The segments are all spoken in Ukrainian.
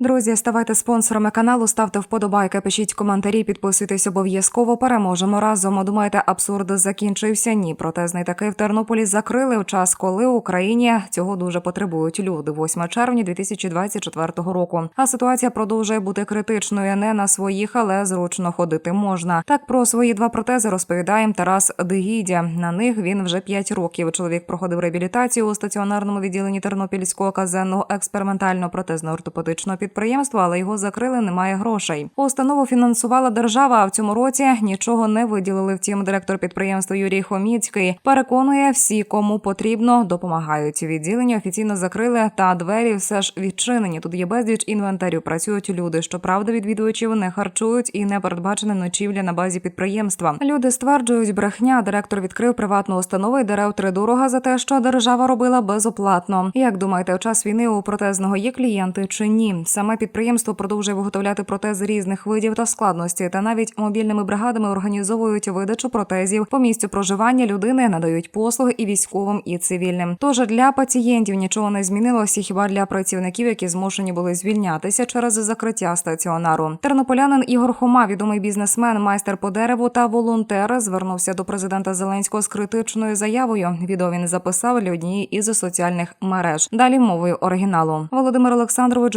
Друзі, ставайте спонсорами каналу, ставте вподобайки, пишіть коментарі, підписуйтесь обов'язково. Переможемо разом. Думаєте, абсурд закінчився? Ні, протезний такий в Тернополі закрили в час, коли Україні цього дуже потребують люди. 8 червня 2024 року. А ситуація продовжує бути критичною. Не на своїх, але зручно ходити можна. Так про свої два протези розповідає Тарас Дегідя. На них він вже 5 років. Чоловік проходив реабілітацію у стаціонарному відділенні Тернопільського казенного експериментально протезно ортопедичного підприємства, але його закрили. Немає грошей. Установу фінансувала держава. А в цьому році нічого не виділили. Втім, директор підприємства Юрій Хоміцький переконує, всі, кому потрібно, допомагають. Відділення офіційно закрили, та двері все ж відчинені. Тут є безліч інвентарю. Працюють люди. Щоправда, відвідувачів не харчують і не передбачена ночівля на базі підприємства. Люди стверджують, брехня. Директор відкрив приватну установу і дерев тридорога за те, що держава робила безоплатно. Як думаєте, у час війни у протезного є клієнти чи ні? Саме підприємство продовжує виготовляти протези різних видів та складності, та навіть мобільними бригадами організовують видачу протезів по місцю проживання людини, надають послуги і військовим, і цивільним. Тож для пацієнтів нічого не змінилося, хіба для працівників, які змушені були звільнятися через закриття стаціонару. Тернополянин Ігор Хома, відомий бізнесмен, майстер по дереву та волонтер, звернувся до президента Зеленського з критичною заявою. Відео він записав для однієї із соціальних мереж. Далі мовою оригіналу. Володимир Олександрович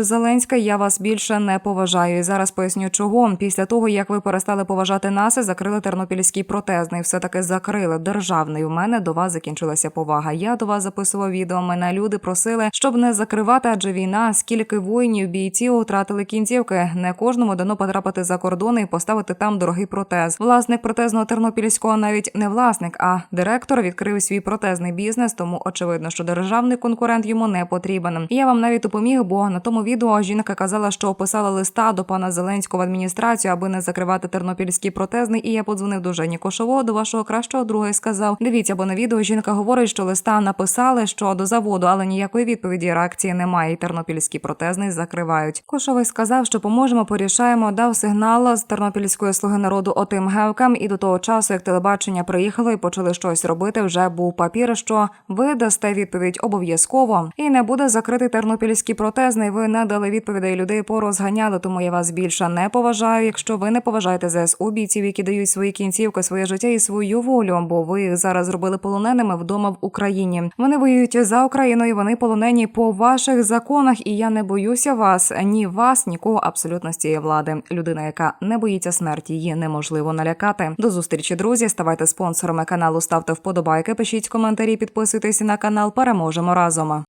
Зеленська, я вас більше не поважаю. І зараз поясню, чого після того як ви перестали поважати нас, і закрили тернопільський протезний. Все таки закрили державний. У мене до вас закінчилася повага. Я до вас записував відео. Мене люди просили, щоб не закривати, адже війна, скільки воїнів, бійців втратили кінцівки. Не кожному дано потрапити за кордони і поставити там дорогий протез. Власник протезного тернопільського навіть не власник, а директор відкрив свій протезний бізнес. Тому очевидно, що державний конкурент йому не потрібен. Я вам навіть допоміг, бо на тому відео жінка казала, що описала листа до пана Зеленського в адміністрацію, аби не закривати тернопільський протезний. І я подзвонив до Жені Кошового, до вашого кращого друга, і сказав: Дивіться, бо на відео жінка говорить, що листа написали що до заводу, але ніякої відповіді реакції немає. І тернопільський протезний закривають. Кошовий сказав, що поможемо, порішаємо. Дав сигнал з тернопільської слуги народу отим гевкам. І до того часу, як телебачення приїхало і почали щось робити, вже був папір, що ви дасте відповідь обов'язково. І не буде закритий тернопільський протезний. Ви не дали відповідей людей порозганяли, тому я вас більше не поважаю. Якщо ви не поважаєте ЗСУ бійців, які дають свої кінцівки, своє життя і свою волю, бо ви їх зараз зробили полоненими вдома в Україні. Вони воюють за Україну, і вони полонені по ваших законах. І я не боюся вас, ні вас, нікого абсолютно з цієї влади. Людина, яка не боїться смерті, її неможливо налякати. До зустрічі, друзі. Ставайте спонсорами каналу, ставте вподобайки, пишіть коментарі, підписуйтесь на канал. Переможемо разом.